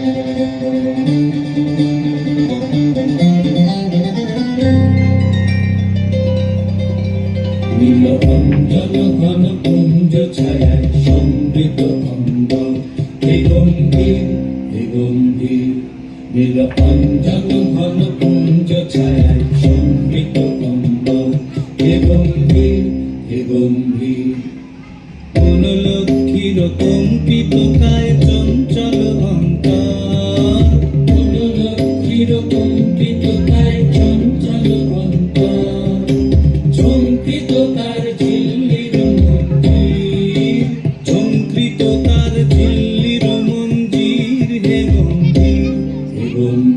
নীল অঞ্জন ঘন কুঞ্জ ছায়ায় সমৃত অম্ব হে গম্ভীর হে গম্ভীর নীল অঞ্জন ঘন কুঞ্জ ছায়ায় সমৃত অম্ব হে গম্ভীর হে গম্ভীর। কোন লক্ষ্মীর কম্পিত কায় চঞ্চল অন্তর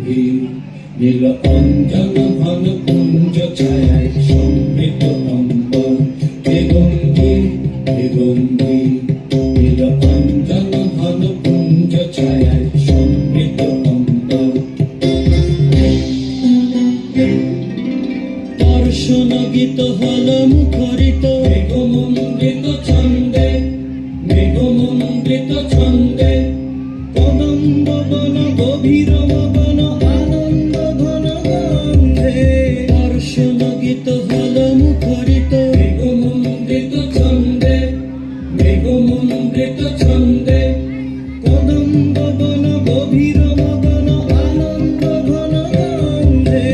হে নীল অঞ্জন ঘন কুঞ্জ ছায়ায় সমৃত অম্বর হে গম্ভীর নীল অঞ্জন ঘন কুঞ্জ ছায়ায় সমৃত অম্বর দর্শন গীত হল মুখরিত মেঘমন্ডিত ছন্দে মেঘমন্ডিত ছন্দে। ছন্দে কদম্ব বন গভীর মগন আনন্দ ঘন গন্ধে।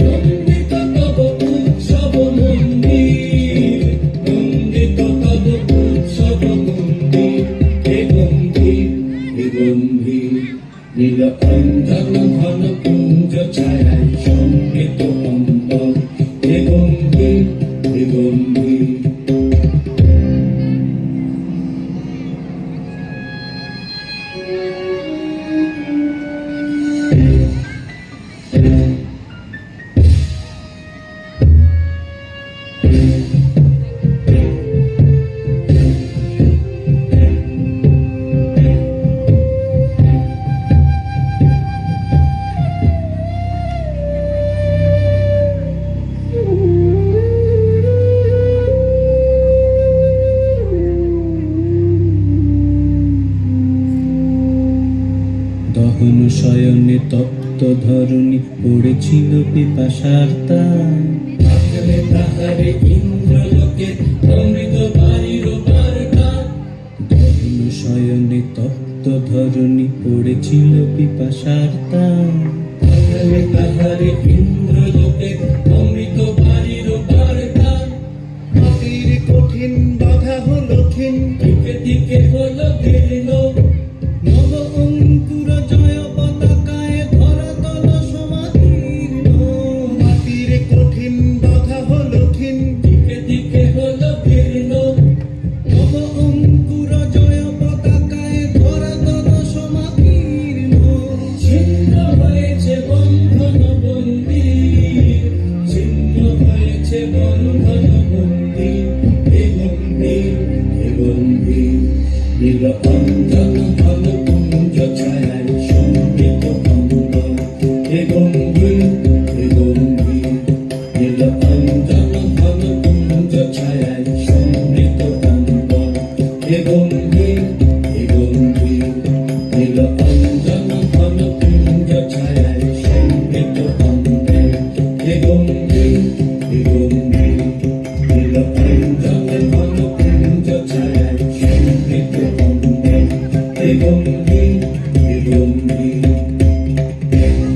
নন্দিত তব উৎসব মন্দির, নন্দিত তব উৎসব মন্দির। হে গম্ভীর হে গম্ভীর, নীল অঞ্জন ঘন কুঞ্জ ছায়ায় সমৃত অম্বর হে দহন শয়নে তপ্ত ধরণী পড়েছিল পিপাসার তাহারে ইন্দ্রলোকে অমৃত বাড়ির বার্তা। শয়নে তপ্ত ধরণী পড়েছিল পিপাসার তাহলে তাহারে ইন্দ্রলোকে অমৃত বাড়ির কঠিন বাধা হলো ক্ষীণ দিকে দিকে হলো